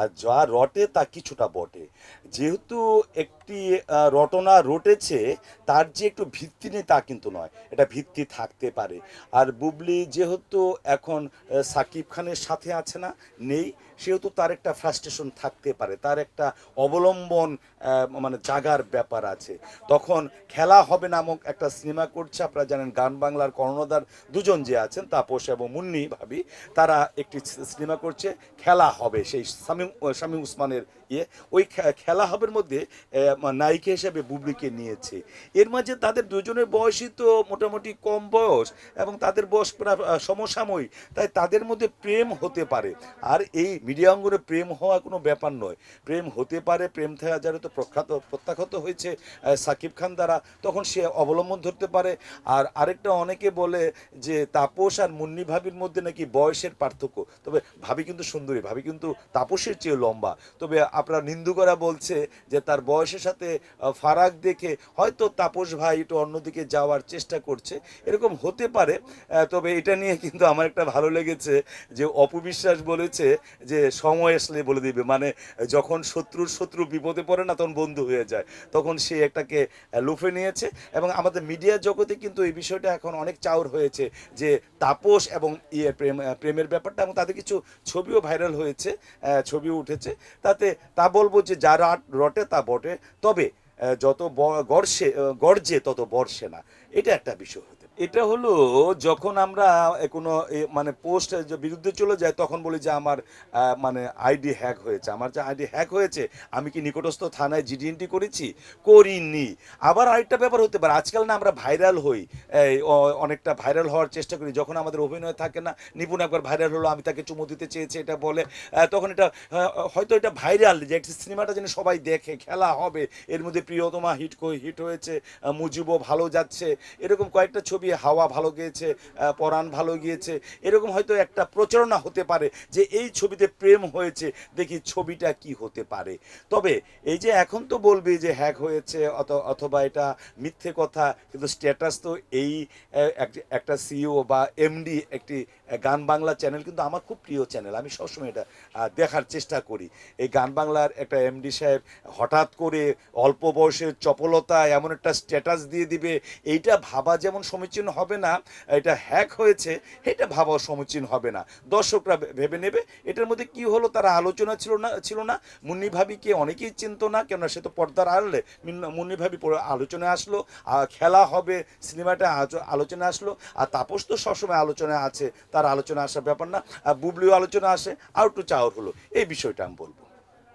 আর যা রটে তা কিছুটা বটে। যেহেতু একটি রটনা রটেছে, তার যে একটু ভিত্তি নেই তা কিন্তু নয়। এটা ভিত্তি থাকতে পারে। আর বুবলি যেহেতু এখন সাকিব খানের সাথে আছে না, নেই, সেহেতু তার একটা ফ্রাস্ট্রেশন থাকতে পারে। তার একটা অবলম্বন মানে জাগার ব্যাপার আছে। তখন খেলা হবে নামক একটা সিনেমা করছে, আপনারা জানেন গান বাংলার কর্ণধার দুজন যে আছেন, তাপস এবং মুন্নি ভাবি, তারা একটি সিনেমা করছে, খেলা হবে সেই শামীম শামীম উসমানের ইয়ে ওই খেলা হবের মধ্যে নায়িকা হিসেবে বুবলিকে নিয়েছে। এর মাঝে তাদের দুজনের বয়সই তো মোটামুটি কম বয়স এবং তাদের বয়স প্রায় সমসাময়িক, তাই তাদের মধ্যে প্রেম হতে পারে। আর এই মিডিয়া অঙ্গনে প্রেম হওয়া কোনো ব্যাপার নয়। প্রেম হতে পারে, প্রেম থেকে যারা তো প্রখ্যাত, প্রত্যাখ্যাত হয়েছে সাকিব খান দ্বারা, তখন সে অবলম্বন ধরতে পারে। আর আরেকটা অনেকে বলে যে তাপস আর মুন্নি ভাবির মধ্যে নাকি বয়সের পার্থক্য। তবে ভাবি কিন্তু সুন্দরী, ভাবি কিন্তু তাপসের চেয়ে লম্বা। তবে আপনার নিন্দুকরা বলছে যে তার বয়সের সাথে ফারাক দেখে হয়তো তাপস ভাই একটু অন্যদিকে যাওয়ার চেষ্টা করছে। এরকম হতে পারে তবে এটা নিয়ে কিন্তু আমার একটা ভালো লেগেছে যে অপবিশ্বাস বলেছে যে সময় আসলে বলে দিবে। মানে যখন শত্রুর শত্রু বিপদে পড়ে না তখন বন্ধু হয়ে যায়। তখন সে একটাকে লুফে নিয়েছে এবং আমাদের মিডিয়া জগতে কিন্তু এই বিষয়টা এখন অনেক চাউর হয়েছে যে তাপস এবং ইয়ে প্রেম প্রেমের ব্যাপারটা এবং তাদের কিছু ছবিও ভাইরাল হয়েছে। আহ, ছবিও উঠেছে। তাতে তা বলব যে যা রাট- তা বটে। তবে যত গর্ষে গর্জে তত বর্ষে না। এটা একটা বিষয়। এটা হলো যখন আমরা কোনো মানে পোস্ট বিরুদ্ধে চলে যায়, তখন বলি যে আমার মানে আইডি হ্যাক হয়েছে। আমার যে আইডি হ্যাক হয়েছে, আমি কি নিকটস্থ থানায় জিডিএনটি করেছি? করিনি। আবার আরেকটা ব্যাপার হতে পারে, আজকাল না আমরা ভাইরাল হই। অনেকটা ভাইরাল হওয়ার চেষ্টা করি। যখন আমাদের অভিনয় থাকে না, নিপুণ একবার ভাইরাল হলো, আমি তাকে চুমু দিতে চেয়েছি, এটা বলে তখন এটা হয়তো এটা ভাইরাল যে একটা সিনেমাটা যেন সবাই দেখে, খেলা হবে, এর মধ্যে প্রিয়তমা হিট হিট হয়েছে মুজিবও ভালো যাচ্ছে, এরকম কয়েকটা ছবি হাওয়া ভালো গিয়েছে পরাণ ভালো গিয়েছে, এরকম হয়তো একটা প্রচারণা হতে পারে যে এই ছবিতে প্রেম হয়েছে, দেখি ছবিটা কি হতে পারে। তবে এই যে এখন তো বলবি যে হ্যাক হয়েছে অথবা এটা মিথ্যে কথা, কিন্তু স্ট্যাটাস তো এই একটা সিইও বা এমডি একটি গান বাংলা চ্যানেল কিন্তু আমার খুব প্রিয় চ্যানেল আমি সবসময় এটা দেখার চেষ্টা করি। এই গান বাংলার একটা এমডি সাহেব হঠাৎ করে অল্প বয়সের চপলতা এমন একটা স্ট্যাটাস দিয়ে দিবে, এইটা ভাবা যেমন সমীচীন হবে না, এটা হ্যাক হয়েছে, এটা ভাবাও সমীচীন হবে না। দর্শকরা ভেবে নেবে, এটার মধ্যে কি হলো তারা আলোচনা ছিল না ছিল না। মুন্নি ভাবিকে অনেকেই চিনতো না, কেননা সে তো পর্দার আড়লে। মিন- মুন্নি ভাবি আলোচনায় আসলো খেলা হবে, সিনেমাটা আলোচনায় আসলো, আর তাপস তো সবসময় আলোচনায় আছে তার আলোচনা আসার ব্যাপার না, আর বুবলিও আলোচনা আসে আর একটু চাওয়ার হলো। এই বিষয়টা আমি বলব।